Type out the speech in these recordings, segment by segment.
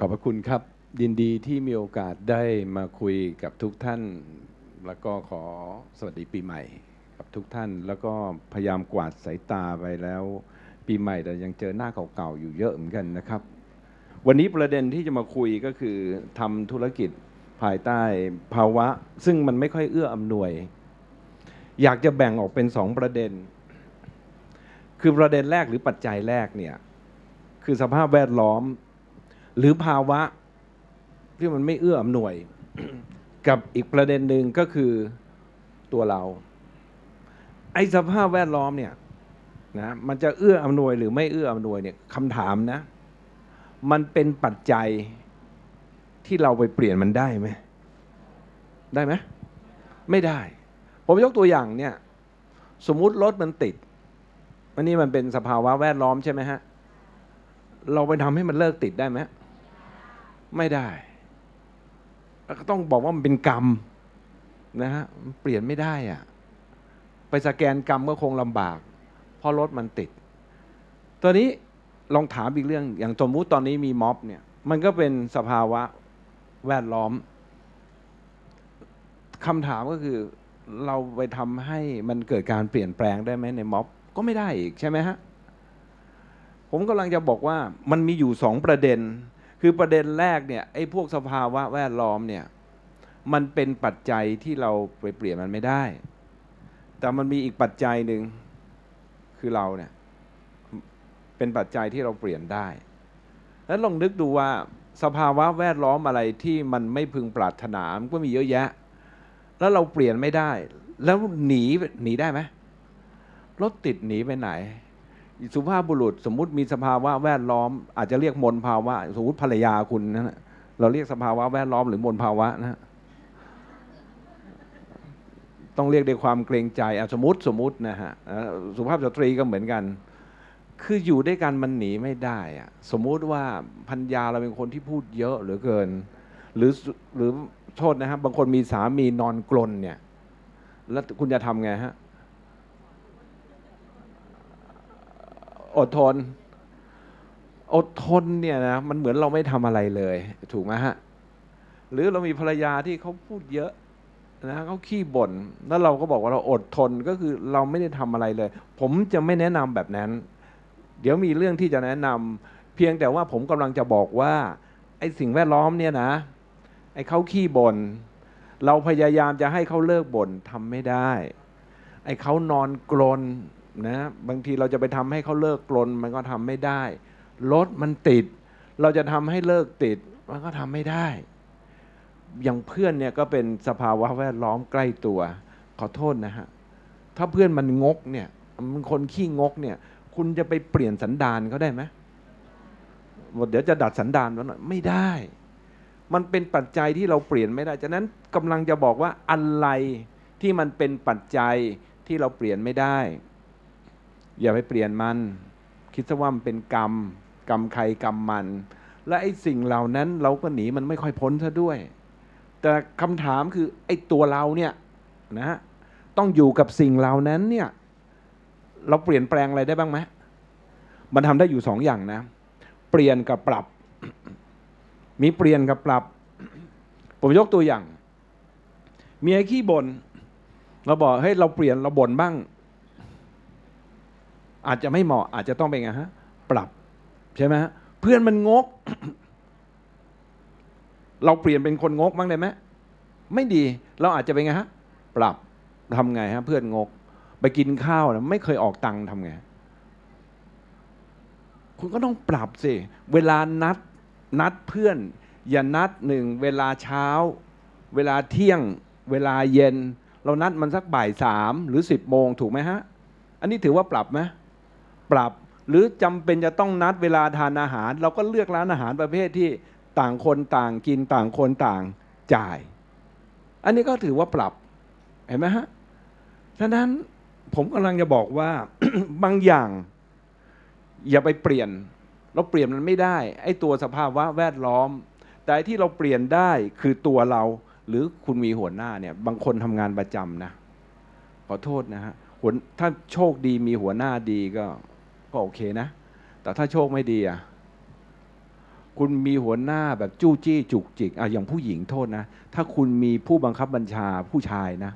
ขอบพระคุณครับ ยินดีที่มีโอกาสได้มาคุยกับทุกท่าน แล้วก็ขอสวัสดีปีใหม่ กับทุกท่าน แล้วก็พยายามกวาดสายตาไปแล้ว ปีใหม่แต่ยังเจอหน้าเก่าๆอยู่เยอะเหมือนกันนะครับ วันนี้ประเด็นที่จะมาคุยก็คือทำธุรกิจภายใต้ภาวะ ซึ่งมันไม่ค่อยเอื้ออำนวย อยากจะแบ่งออกเป็นสองประเด็น คือประเด็นแรกหรือปัจจัยแรกเนี่ยคือสภาพแวดล้อม หรือภาวะที่มันไม่เอื้ออำนวย กับอีกประเด็นหนึ่งก็คือตัวเรา ไอ้สภาพแวดล้อมเนี่ยนะมันจะเอื้ออำนวยหรือไม่เอื้ออำนวยเนี่ยคำถามนะ มันเป็นปัจจัยที่เราไปเปลี่ยนมันได้ไหมได้ไหมไม่ได้ ผมยกตัวอย่างเนี่ย สมมุติรถมันติดอันนี้มันเป็นสภาวะแวดล้อมใช่ไหมฮะ เราไปทำให้มันเลิกติดได้ไหม ไม่ได้ก็ต้องบอกว่ามันเป็นกรรมนะฮะเปลี่ยนไม่ได้อะไปสแกนกรรมก็คงลำบาก เพราะรถมันติดตอนนี้ลองถามอีกเรื่อง อย่างสมมุติตอนนี้มีม็อบเนี่ย มันก็เป็นสภาวะแวดล้อมคำถามก็คือเราไปทำให้มันเกิดการเปลี่ยนแปลงได้ไหมในม็อบก็ไม่ได้อีกใช่ไหมฮะผมกำลังจะบอกว่ามันมีอยู่สองประเด็น คือประเด็นแรกเนี่ยไอ้พวกสภาวะแวดล้อมเนี่ยมันเป็นปัจจัยที่เราไปเปลี่ยนมันไม่ได้ แต่มันมีอีกปัจจัยหนึ่งคือเราเนี่ยเป็นปัจจัยที่เราเปลี่ยนได้ แล้วลองนึกดูว่าสภาวะแวดล้อมอะไรที่มันไม่พึงปรารถนามันก็มีเยอะแยะ แล้วเราเปลี่ยนไม่ได้ แล้วหนีหนีได้ไหมรถติดหนีไปไหน สุภาพบุรุษสมมุติมีสภาวะแวดล้อม อาจจะเรียกมลภาวะ สมมติภรรยาคุณนะฮะเราเรียกสภาวะแวดล้อมหรือมลภาวะนะฮะต้องเรียกด้วยความเกรงใจสมมติสมมตินะฮะสุภาพสตรีก็เหมือนกัน คืออยู่ด้วยกันมันหนีไม่ได้อะสมมุติว่าพัญญาเราเป็นคนที่พูดเยอะเหลือเกิน หรือหรือโทษนะครับบางคนมีสามีนอนกลนเนี่ย แล้วคุณจะทำไงฮะ อดทน อดทนเนี่ยนะมันเหมือนเราไม่ทำอะไรเลย ถูกไหมฮะ หรือเรามีภรรยาที่เขาพูดเยอะนะเขาขี้บ่นแล้วเราก็บอกว่าเราอดทนก็คือเราไม่ได้ทำอะไรเลย ผมจะไม่แนะนำแบบนั้น เดี๋ยวมีเรื่องที่จะแนะนำเพียงแต่ว่าผมกำลังจะบอกว่าไอ้สิ่งแวดล้อมเนี่ยนะไอ้เขาขี้บน่นเราพยายามจะให้เขาเลิกบ่นทำไม่ได้ ไอ้เขานอนกรน นะบางทีเราจะไปทำให้เขาเลิกกรนมันก็ทำไม่ได้ รถมันติด เราจะทำให้เลิกติด มันก็ทำไม่ได้ อย่างเพื่อนเนี่ยก็เป็นสภาวะแวดล้อมใกล้ตัว ขอโทษนะฮะ ถ้าเพื่อนมันงกเนี่ยมันคนขี้งกเนี่ย คุณจะไปเปลี่ยนสันดานเขาได้ไหมเดี๋ยวจะดัดสันดานมันไม่ได้ มันเป็นปัจจัยที่เราเปลี่ยนไม่ได้ ฉะนั้นกำลังจะบอกว่าอะไรที่มันเป็นปัจจัยที่เราเปลี่ยนไม่ได้ อย่าไปเปลี่ยนมัน คิดซะว่ามันเป็นกรรม กรรมใครกรรมมัน และไอ้สิ่งเหล่านั้นเราก็หนีมันไม่ค่อยพ้นซะด้วย แต่คำถามคือไอ้ตัวเราเนี่ยนะฮะต้องอยู่กับสิ่งเหล่านั้นเนี่ยเราเปลี่ยนแปลงอะไรได้บ้างไหมมันทำได้อยู่สองอย่างนะ เปลี่ยนกับปรับ มีเปลี่ยนกับปรับ ผมยกตัวอย่าง เมียขี้บน่นเราบอกเฮ้ยเราเปลี่ยนเราบ่นบ้าง อาจจะไม่เหมาะอาจจะต้องเป็นไงฮะ ปรับใช่ไหมฮะเพื่อนมันงก เราเปลี่ยนเป็นคนงกบ้างได้ไหมไม่ดี เราอาจจะเป็นไงฮะ ปรับทำไงฮะ เพื่อนงก ไปกินข้าวนะไม่เคยออกตังค์ทำไงคุณก็ต้องปรับสิ เวลานัดนัดเพื่อน อย่านัดหนึ่งเวลาเช้า เวลาเที่ยง เวลาเย็น เรานัดมันสักบ่ายสามหรือสิบโมงถูกไหมฮะ อันนี้ถือว่าปรับไหม ปรับ หรือจำเป็นจะต้องนัดเวลาทานอาหาร เราก็เลือกร้านอาหารประเภทที่ต่างคนต่างกินต่างคนต่างจ่าย อันนี้ก็ถือว่าปรับเห็นไหมฮะฉะนั้นผมกำลังจะบอกว่าบางอย่าง อย่าไปเปลี่ยน เราเปลี่ยนมันไม่ได้ ไอ้ตัวสภาวะแวดล้อม แต่ที่เราเปลี่ยนได้คือตัวเรา หรือคุณมีหัวหน้าเนี่ย บางคนทำงานประจำนะขอโทษนะฮะหัวถ้าโชคดีมีหัวหน้าดีก็ ก็โอเคนะ แต่ถ้าโชคไม่ดีอะคุณมีหัวหน้าแบบจู้จี้จุกจิกอะอย่างผู้หญิงโทษนะ ถ้าคุณมีผู้บังคับบัญชาผู้ชายนะ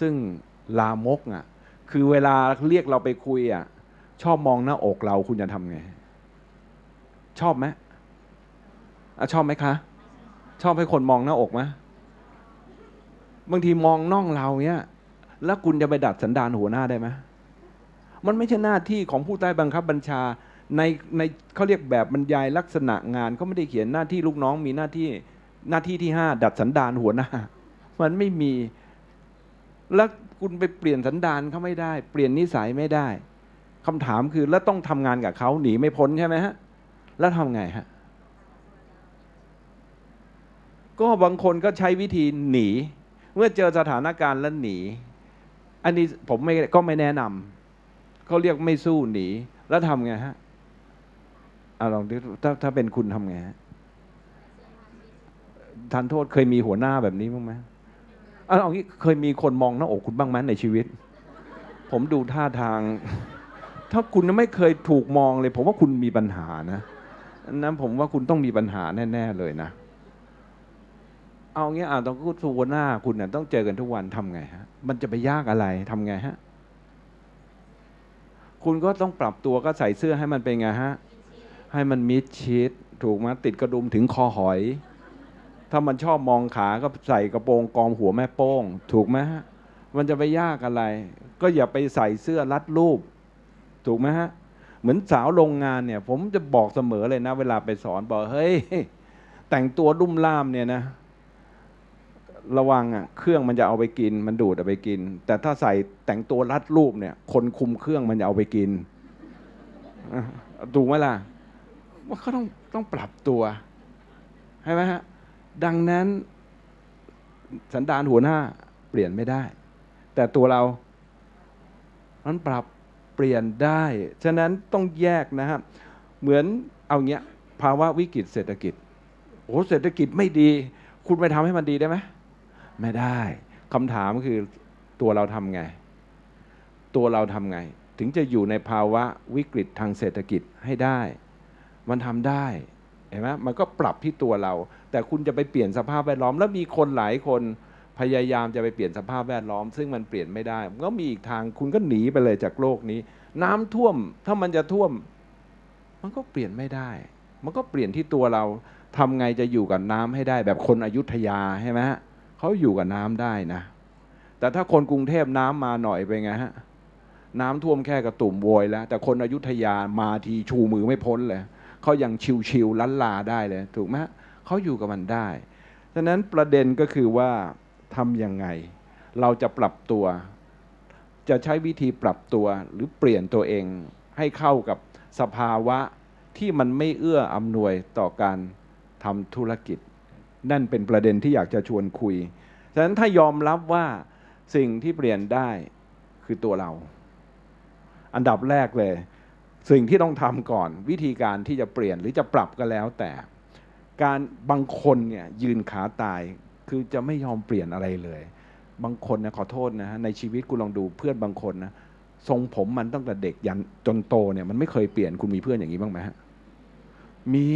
ซึ่งลามกอะ คือเวลาเรียกเราไปคุยอะ ชอบมองหน้าอกเราคุณจะทำไง ชอบไหมอะชอบไหมคะ ชอบให้คนมองหน้าอกไหมบางทีมองน่องเราเนี้ย แล้วคุณจะไปดัดสันดานหัวหน้าได้ไหม มันไม่ใช่หน้าที่ของผู้ใต้บังคับบัญชา ในในเขาเรียกแบบบรรยายลักษณะงานเขาไม่ได้เขียนหน้าที่ลูกน้องมีหน้าที่หน้าที่ที่ห้าดัดสันดานหัวหน้า มันไม่มี แล้วคุณไปเปลี่ยนสันดานเขาไม่ได้ เปลี่ยนนิสัยไม่ได้คำถามคือแล้วต้องทำงานกับเขาหนีไม่พ้นใช่ไหมฮะ แล้วทำไงฮะ ก็บางคนก็ใช้วิธีหนี เมื่อเจอสถานการณ์แล้วหนี อันนี้ผมไม่ก็ไม่แนะนำ เขาเรียกไม่สู้หนี แล้วทำไงฮะอะลองดูถ้าถ้าเป็นคุณทำไงฮะทานโทษเคยมีหัวหน้าแบบนี้บ้างไหมอะเอางี้เคยมีคนมองหน้าอกคุณบ้างไหมในชีวิต ผมดูท่าทาง ถ้าคุณไม่เคยถูกมองเลย ผมว่าคุณมีปัญหานะนั้นผมว่าคุณต้องมีปัญหาแน่ๆเลยนะ เอางี้อ่าต้องพูดหัวหน้าคุณน่ะต้องเจอกันทุกวันทำไงฮะ มันจะไปยากอะไรทำไงฮะ คุณก็ต้องปรับตัวก็ใส่เสื้อให้มันเป็นไงฮะ ให้มันมิดชิดถูกไหมติดกระดุมถึงคอหอย ถ้ามันชอบมองขาก็ใส่กระโปรงกองหัวแม่โป้ง ถูกไหมฮะ มันจะไปยากอะไร ก็อย่าไปใส่เสื้อรัดรูป ถูกไหมฮะ เหมือนสาวโรงงานเนี่ย ผมจะบอกเสมอเลยนะ เวลาไปสอนบอกเฮ้ยแต่งตัวรุ่มล่ามเนี่ยนะ ระวังอะเครื่องมันจะเอาไปกิน มันดูดเอาไปกิน แต่ถ้าใส่แต่งตัวรัดรูปเนี่ย คนคุมเครื่องมันจะเอาไปกินอะถูกไหมล่ะว่าเขาต้องต้องปรับตัวใช่ไหมฮะดังนั้นสันดานหัวหน้าเปลี่ยนไม่ได้ แต่ตัวเรา มันปรับเปลี่ยนได้ ฉะนั้นต้องแยกนะครับเหมือนเอาเงี้ยภาวะวิกฤตเศรษฐกิจโอ้เศรษฐกิจไม่ดี คุณไปทำให้มันดีได้ไหม ไม่ได้คำถามคือตัวเราทำไง ตัวเราทำไง ถึงจะอยู่ในภาวะวิกฤตทางเศรษฐกิจให้ได้ มันทำได้เห็นไหมมันก็ปรับที่ตัวเรา แต่คุณจะไปเปลี่ยนสภาพแวดล้อม แล้วมีคนหลายคนพยายามจะไปเปลี่ยนสภาพแวดล้อม ซึ่งมันเปลี่ยนไม่ได้ก็มีอีกทางคุณก็หนีไปเลยจากโลกนี้ น้ำท่วมถ้ามันจะท่วม มันก็เปลี่ยนไม่ได้ มันก็เปลี่ยนที่ตัวเราทำไงจะอยู่กับน้ำให้ได้ แบบคนอยุธยาใช่ไหมฮะ เขาอยู่กับน้ำได้นะ แต่ถ้าคนกรุงเทพน้ำมาหน่อยไปไงฮะน้ำท่วมแค่กระตุ่มโวยแล้ว แต่คนอยุธยามาทีชูมือไม่พ้นเลยเขายังชิวๆลันลาได้เลย ถูกไหมเขาอยู่กับมันได้ฉะนั้นประเด็นก็คือว่าทำยังไง เราจะปรับตัว จะใช้วิธีปรับตัวหรือเปลี่ยนตัวเองให้เข้ากับสภาวะที่มันไม่เอื้ออำนวยต่อการทำธุรกิจ นั่นเป็นประเด็นที่อยากจะชวนคุย ฉะนั้นถ้ายอมรับว่าสิ่งที่เปลี่ยนได้คือตัวเรา อันดับแรกเลย สิ่งที่ต้องทำก่อน วิธีการที่จะเปลี่ยนหรือจะปรับก็แล้วแต่ การบางคนเนี่ยยืนขาตายคือจะไม่ยอมเปลี่ยนอะไรเลย บางคนนะขอโทษนะฮะในชีวิตคุณลองดูเพื่อนบางคนนะทรงผมมันตั้งแต่เด็กยันจนโตเนี่ยมันไม่เคยเปลี่ยนคุณมีเพื่อนอย่างนี้บ้างไหมฮะมี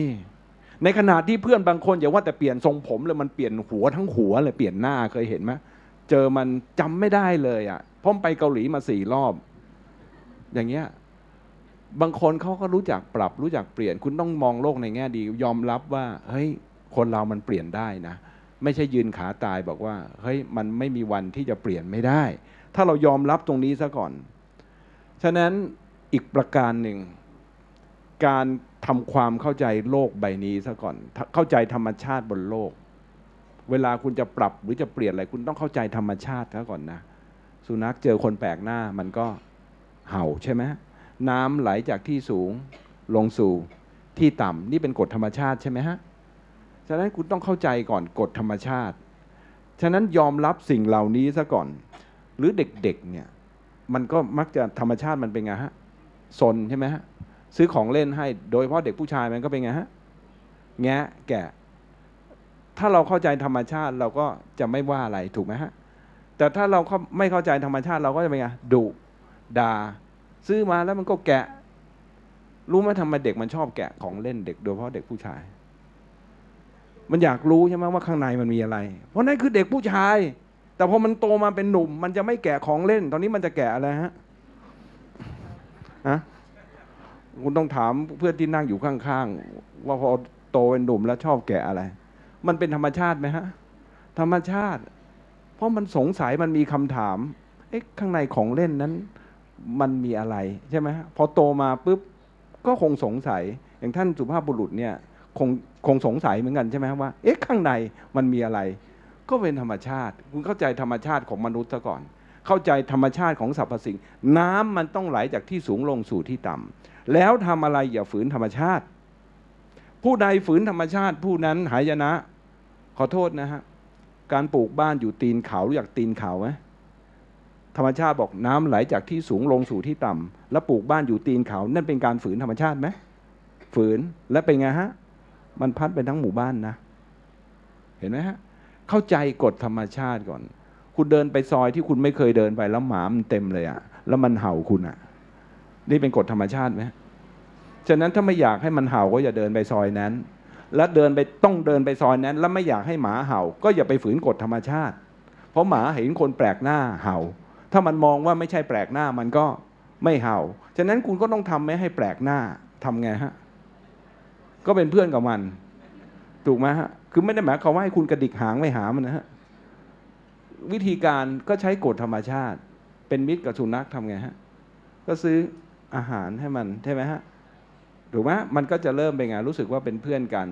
ในขณะที่เพื่อนบางคนอย่าว่าแต่เปลี่ยนทรงผมเลยมันเปลี่ยนหัวทั้งหัวเลยเปลี่ยนหน้าเคยเห็นไหมเจอมันจำไม่ได้เลยอะ่ะพราะไปเกาหลีมาสี่รอบ อย่างเงี้ยบางคนเขาก็รู้จักปรับรู้จักเปลี่ยนคุณต้องมองโลกในแง่ดี ยอมรับว่าเฮ้ยคนเรามันเปลี่ยนได้นะ ไม่ใช่ยืนขาตายบอกว่าเฮ้ยมันไม่มีวันที่จะเปลี่ยนไม่ได้ ถ้าเรายอมรับตรงนี้ซะก่อน ฉะนั้นอีกประการหนึ่งการ ทำความเข้าใจโลกใบนี้ซะก่อน เข้าใจธรรมชาติบนโลก เวลาคุณจะปรับหรือจะเปลี่ยนอะไร คุณต้องเข้าใจธรรมชาติซะก่อนนะ สุนัขเจอคนแปลกหน้ามันก็เห่าใช่ไหมน้ำไหลจากที่สูงลงสู่ที่ต่ำนี่เป็นกฎธรรมชาติใช่ไหมฮะ ฉะนั้นคุณต้องเข้าใจก่อนกฎธรรมชาติ ฉะนั้นยอมรับสิ่งเหล่านี้ซะก่อน หรือเด็กๆเนี่ยมันก็มักจะธรรมชาติมันเป็นไงฮะซนใช่ไหมฮะ ซื้อของเล่นให้ โดยเฉพาะเด็กผู้ชายมันก็เป็นไงฮะ แงะแกะ ถ้าเราเข้าใจธรรมชาติเราก็จะไม่ว่าอะไรถูกไหมฮะ แต่ถ้าเราไม่เข้าใจธรรมชาติเราก็จะเป็นไงดุด่า ซื้อมาแล้วมันก็แกะ รู้ไหมทำไมเด็กมันชอบแกะของเล่นเด็กโดยเฉพาะเด็กผู้ชาย มันอยากรู้ใช่ไหมว่าข้างในมันมีอะไร เพราะนั่นคือเด็กผู้ชาย แต่พอมันโตมาเป็นหนุ่ม มันจะไม่แกะของเล่น ตอนนี้มันจะแกะอะไรฮะฮะ คุณต้องถามเพื่อนที่นั่งอยู่ข้างๆ ว่าพอโตเป็นหนุ่มแล้วชอบแกะอะไร มันเป็นธรรมชาติไหมฮะ ธรรมชาติ เพราะมันสงสัยมันมีคำถาม เอ๊ะข้างในของเล่นนั้น มันมีอะไรใช่ไหมฮะพอโตมาปุ๊บก็คงสงสัย อย่างท่านสุภาพบุรุษเนี่ย คงคงสงสัยเหมือนกันใช่ไหมว่า เอ๊ะข้างในมันมีอะไร ก็เป็นธรรมชาติ คุณเข้าใจธรรมชาติของมนุษย์ซะก่อน เข้าใจธรรมชาติของสรรพสิ่ง น้ำมันต้องไหลจากที่สูงลงสู่ที่ต่ำ แล้วทำอะไรอย่าฝืนธรรมชาติ ผู้ใดฝืนธรรมชาติ ผู้นั้นหายนะ ขอโทษนะฮะการปลูกบ้านอยู่ตีนเขารู้จักตีนเขาไหมธรรมชาติบอกน้ำไหลจากที่สูงลงสู่ที่ต่ำแล้วปลูกบ้านอยู่ตีนเขา นั่นเป็นการฝืนธรรมชาติไหมฝืนและเป็นไงฮะ มันพัดไปทั้งหมู่บ้านนะ เห็นไหมฮะ เข้าใจกฎธรรมชาติก่อน คุณเดินไปซอยที่คุณไม่เคยเดินไปแล้วหมามันเต็มเลยอะแล้วมันเห่าคุณอะ นี่เป็นกฎธรรมชาติไหมฉะนั้นถ้าไม่อยากให้มันเห่าก็อย่าเดินไปซอยนั้น และเดินไปต้องเดินไปซอยนั้น แล้วไม่อยากให้หมาเห่า ก็อย่าไปฝืนกฎธรรมชาติ เพราะหมาเห็นคนแปลกหน้าเห่า ถ้ามันมองว่าไม่ใช่แปลกหน้ามันก็ไม่เห่า ฉะนั้นคุณก็ต้องทำไม่ให้แปลกหน้าทำไงฮะ ก็เป็นเพื่อนกับมัน ถูกไหมฮะ คือไม่ได้หมายความว่าให้คุณกระดิกหางไม่หามันนะฮะ วิธีการก็ใช้กฎธรรมชาติ เป็นมิตรกับสุนัขทำไงฮะ ก็ซื้อ อาหารให้มันใช่ไหมฮะถูกไหมมันก็จะเริ่มเป็นไงรู้สึกว่าเป็นเพื่อนกัน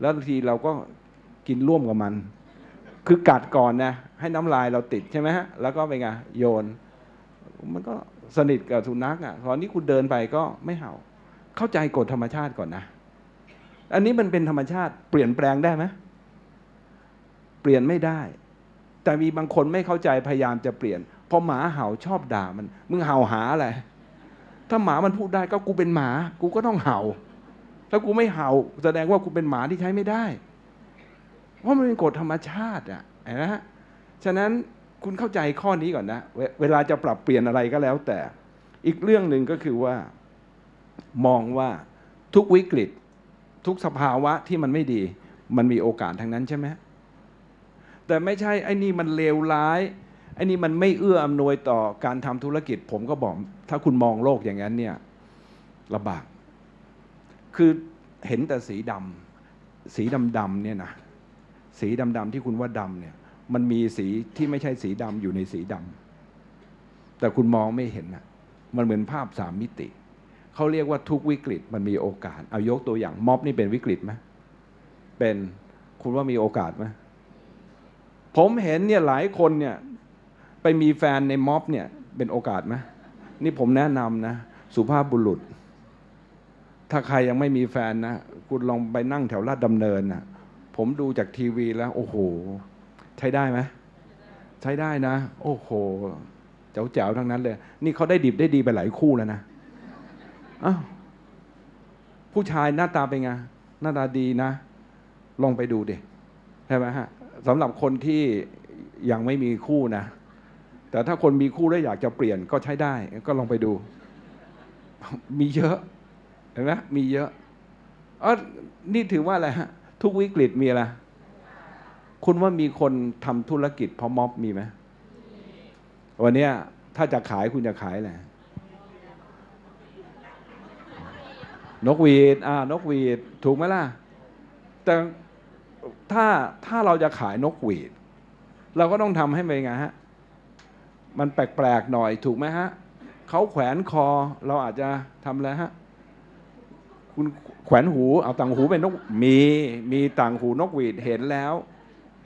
แล้วบางทีเราก็กินร่วมกับมัน คือกัดก่อนนะให้น้ำลายเราติดใช่ไหมฮะแล้วก็เป็นไงโยน มันก็สนิทกับสุนัขอะตอนนี้คุณเดินไปก็ไม่เห่า เข้าใจกฎธรรมชาติก่อนนะ อันนี้มันเป็นธรรมชาติเปลี่ยนแปลงได้ไหมเปลี่ยนไม่ได้ แต่มีบางคนไม่เข้าใจพยายามจะเปลี่ยนพอหมาเห่าชอบด่ามัน มึงเห่าหาอะไร ถ้าหมามันพูดได้ก็กูเป็นหมา กูก็ต้องเห่า ถ้ากูไม่เห่า แสดงว่ากูเป็นหมาที่ใช้ไม่ได้ เพราะมันเป็นกฎธรรมชาติอะนไหมฮะฉะนั้นคุณเข้าใจข้อนี้ก่อนนะเวเวลาจะปรับเปลี่ยนอะไรก็แล้วแต่ อีกเรื่องหนึ่งก็คือว่า มองว่าทุกวิกฤต ทุกสภาวะที่มันไม่ดี มันมีโอกาสทั้งนั้นใช่ไหมแต่ไม่ใช่ไอ้นี่มันเลวร้าย อ้นี่มันไม่เอื้ออำนวยต่อการทำธุรกิจ ผมก็บอก ถ้าคุณมองโลกอย่างนั้นเนี่ยลำบาก คือเห็นแต่สีดำสีดำๆเนี่ยนะสีดำๆที่คุณว่าดำเนี่ย มันมีสีที่ไม่ใช่สีดำอยู่ในสีดำแต่คุณมองไม่เห็นนะมันเหมือนภาพสามมิติเขาเรียกว่าทุกวิกฤตมันมีโอกาส เอายกตัวอย่างม็อบนี่เป็นวิกฤตไหมเป็นคุณว่ามีโอกาสไหมผมเห็นเนี่ยหลายคนเนี่ย ไปมีแฟนในม็อบเนี่ย เป็นโอกาสไหมนี่ผมแนะนำนะ สุภาพบุรุษ ถ้าใครยังไม่มีแฟนนะ คุณลองไปนั่งแถวลาดดำเนินนะผมดูจากทีวีแล้ว โอ้โห ใช้ได้ไหมใช้ได้นะ โอ้โหเจ๋วๆทั้งนั้นเลย นี่เขาได้ดิบได้ดีไปหลายคู่แล้วนะอ้าวผู้ชายหน้าตาเป็นไงหน้าตาดีนะ ลองไปดูดิใช่ไหมฮะสำหรับคนที่ยังไม่มีคู่นะ แต่ถ้าคนมีคู่แล้วอยากจะเปลี่ยนก็ใช้ได้ ก็ลองไปดู มีเยอะเห็นไหมมีเยอะเออนี่ถือว่าอะไรฮะ ทุกวิกฤตมีอะไร คุณว่ามีคนทำธุรกิจเพราะม็อบมีไหมวันนี้ถ้าจะขายคุณจะขายอะไรนกหวีดอ่านกหวีดถูกไหมล่ะ แต่ถ้าถ้าเราจะขายนกหวีด เราก็ต้องทำให้เป็นไงฮะ มันแปลกๆหน่อยถูกไหมฮะเขาแขวนคอเราอาจจะทำอะไรฮะคุณแขวนหูเอาต่างหูเป็นนกมีมีต่างหูนกหวีดเห็นแล้ว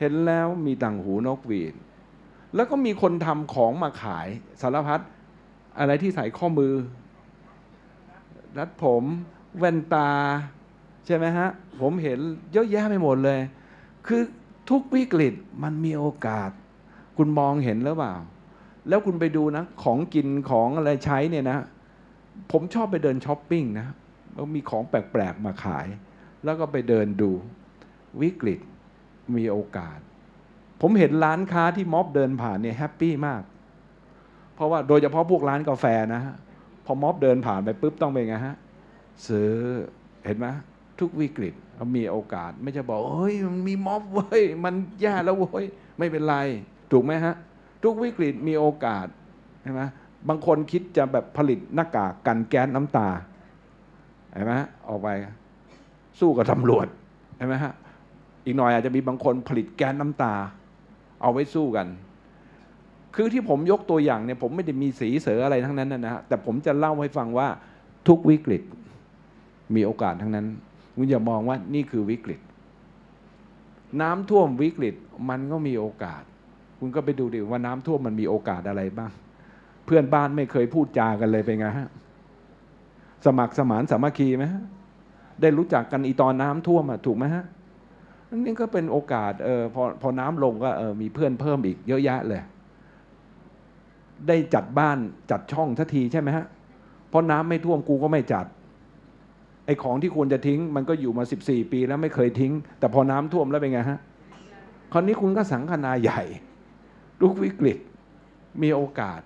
เห็นแล้วมีต่างหูนกหวีด แล้วก็มีคนทำของมาขายสารพัดอะไรที่ใส่ข้อมือ รัดผมแว่นตา ใช่ไหมฮะ ผมเห็นเยอะแยะไปหมดเลย คือทุกวิกฤตมันมีโอกาส คุณมองเห็นหรือเปล่า แล้วคุณไปดูนะ ของกินของอะไรใช้เนี่ยนะ ผมชอบไปเดินช้อปปิ้งนะแล้วมีของแปลก ๆ มาขาย แล้วก็ไปเดินดู วิกฤตมีโอกาส ผมเห็นร้านค้าที่ม็อบเดินผ่านเนี่ยแฮปปี้มาก เพราะว่าโดยเฉพาะพวกร้านกาแฟนะฮะ พอม็อบเดินผ่านไปปุ๊บต้องเป็นไงฮะซื้อเห็นไหมทุกวิกฤตมีโอกาส ไม่จะบอกเฮ้ยมันมีม็อบเว้ยมันแย่แล้วเว้ยไม่เป็นไร ถูกไหมฮะ ทุกวิกฤตมีโอกาสใช่ไหมบางคนคิดจะแบบผลิตหน้ากากกันแก๊สน้ำตาเห็นไหมออกไปสู้กับตำรวจเห็นไหมฮะอีกหน่อยอาจจะมีบางคนผลิตแก๊สน้ำตา เอาไว้สู้กัน คือที่ผมยกตัวอย่างเนี่ยผมไม่ได้มีสีเสืออะไรทั้งนั้นนะฮะแต่ผมจะเล่าให้ฟังว่าทุกวิกฤตมีโอกาสทั้งนั้นคุณอย่ามองว่านี่คือวิกฤต น้ำท่วมวิกฤตมันก็มีโอกาส คุณก็ไปดูดิว่าน้ำท่วมมันมีโอกาสอะไรบ้าง เพื่อนบ้านไม่เคยพูดจากันเลยเป็นไงฮะสมัครสมานสามัคคีไหมฮะได้รู้จักกันอีตอนน้ำท่วมอะถูกไหมฮะนี่ก็เป็นโอกาสเออพอพอน้ำลงก็เออมีเพื่อนเพิ่มอีกเยอะแยะเลย ได้จัดบ้านจัดช่องทัทีใช่ไหมฮะเพราะน้ำไม่ท่วมกูก็ไม่จัดไอ้ของที่ควรจะทิ้ง มันก็อยู่มา 14 ปีแล้วไม่เคยทิ้ง แต่พอน้ำท่วมแล้วเป็นไงฮะคราวนี้คุณก็สังคนาใหญ่ ทุกวิกฤตมีโอกาส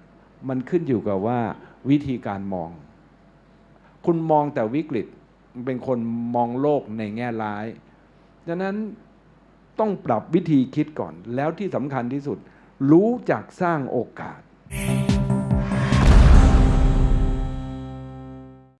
มันขึ้นอยู่กับว่าวิธีการมอง คุณมองแต่วิกฤตเป็นคนมองโลกในแง่ร้ายดังนั้นต้องปรับวิธีคิดก่อน แล้วที่สำคัญที่สุด รู้จักสร้างโอกาส